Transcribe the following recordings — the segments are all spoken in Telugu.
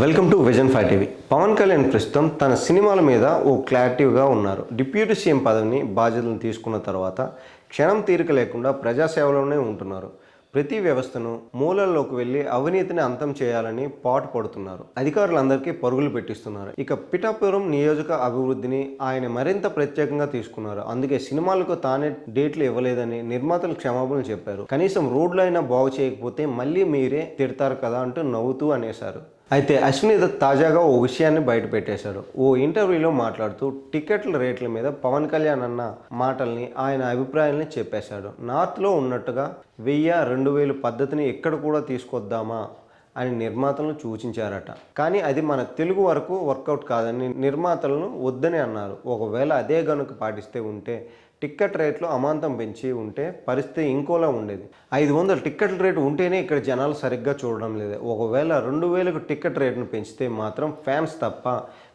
Welcome to vision five TV. Pawan Kalyan ప్రస్తుతం తన సినిమాల మీద ఓ క్లారిటీవ్గా ఉన్నారు. డిప్యూటీ సీఎం పదవిని బాధ్యతలను తీసుకున్న తర్వాత క్షణం తీరిక లేకుండా ప్రజాసేవలోనే ఉంటున్నారు. ప్రతి వ్యవస్థను మూలల్లోకి వెళ్ళి అవినీతిని అంతం చేయాలని పాటు పడుతున్నారు. అధికారులందరికీ పరుగులు పెట్టిస్తున్నారు. ఇక పిఠాపురం నియోజక అభివృద్ధిని ఆయన మరింత ప్రత్యేకంగా తీసుకున్నారు. అందుకే సినిమాలకు తానే డేట్లు ఇవ్వలేదని నిర్మాతలు క్షమాపణలు చెప్పారు. కనీసం రోడ్లు అయినా బాగు చేయకపోతే మళ్ళీ మీరే తిడతారు కదా అంటూ నవ్వుతూ అనేశారు. అయితే అశ్విని తాజాగా ఓ విషయాన్ని బయట పెట్టేశాడు ఓ ఇంటర్వ్యూలో మాట్లాడుతూ టికెట్ల రేట్ల మీద పవన్ కళ్యాణ్ అన్న మాటల్ని ఆయన అభిప్రాయాల్ని చెప్పేశాడు. నార్త్లో ఉన్నట్టుగా వెయ్యి రెండు వేలు పద్ధతిని ఎక్కడ కూడా తీసుకొద్దామా అని నిర్మాతలను సూచించారట. కానీ అది మన తెలుగు వరకు వర్కౌట్ కాదని నిర్మాతలను వద్దని అన్నారు. ఒకవేళ అదే గనుక పాటిస్తే ఉంటే టిక్కెట్ రేట్లు అమాంతం పెంచి ఉంటే పరిస్థితి ఇంకోలా ఉండేది. ఐదు వందల టిక్కెట్ రేటు ఉంటేనే ఇక్కడ జనాలు సరిగ్గా చూడడం లేదు. ఒకవేళ రెండు వేలకు టిక్కెట్ రేటును పెంచితే మాత్రం ఫ్యాన్స్ తప్ప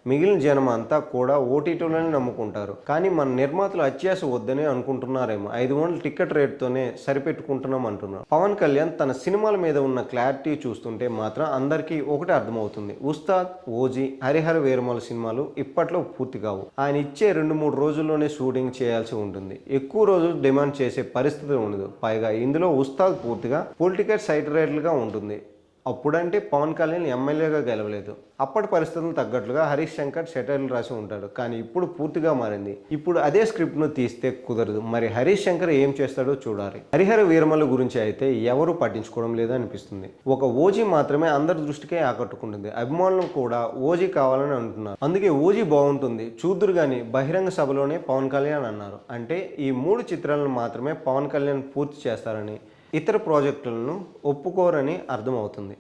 మిగిలిన జనం అంతా కూడా ఓటీటీలోనే నమ్ముకుంటారు. కానీ మన నిర్మాతలు అత్యాశ వద్దని అనుకుంటున్నారేమో. ఐదు వందల టికెట్ రేటుతోనే సరిపెట్టుకుంటున్నాం అంటున్నారు. పవన్ కళ్యాణ్ తన సినిమాల మీద ఉన్న క్లారిటీ చూస్తుంటే మాత్రం అందరికీ ఒకటే అర్థమవుతుంది. ఉస్తాద్ ఓజీ హరిహర వీరమల సినిమాలు ఇప్పట్లో పూర్తి కావు. ఆయన ఇచ్చే రెండు మూడు రోజుల్లోనే షూటింగ్ చేయాల్సి ఉంటుంది. ఎక్కువ రోజులు డిమాండ్ చేసే పరిస్థితి ఉండదు. పైగా ఇందులో ఉస్తాద్ పూర్తిగా పొలిటికల్ సైటరేట్లుగా ఉంటుంది. అప్పుడంటే పవన్ కళ్యాణ్ ఎమ్మెల్యేగా గెలవలేదు. అప్పటి పరిస్థితులు తగ్గట్లుగా హరీష్ శంకర్ షటర్లు రాసి ఉంటాడు. కానీ ఇప్పుడు పూర్తిగా మారింది. ఇప్పుడు అదే స్క్రిప్ట్ను తీస్తే కుదరదు. మరి హరీష్ శంకర్ ఏం చేస్తాడో చూడాలి. హరిహర వీరమల గురించి అయితే ఎవరు పట్టించుకోవడం లేదు అనిపిస్తుంది ఒక ఓజీ మాత్రమే అందరి దృష్టికే ఆకట్టుకుంటుంది. అభిమానులు కూడా ఓజీ కావాలని అంటున్నారు. అందుకే ఓజీ బాగుంటుంది. చూద్దురు కానీ బహిరంగ సభలోనే పవన్ కళ్యాణ్ అన్నారు. అంటే ఈ మూడు చిత్రాలను మాత్రమే పవన్ కళ్యాణ్ పూర్తి చేస్తారని ఇతర ప్రాజెక్టులను ఒప్పుకోరని అర్థమవుతుంది.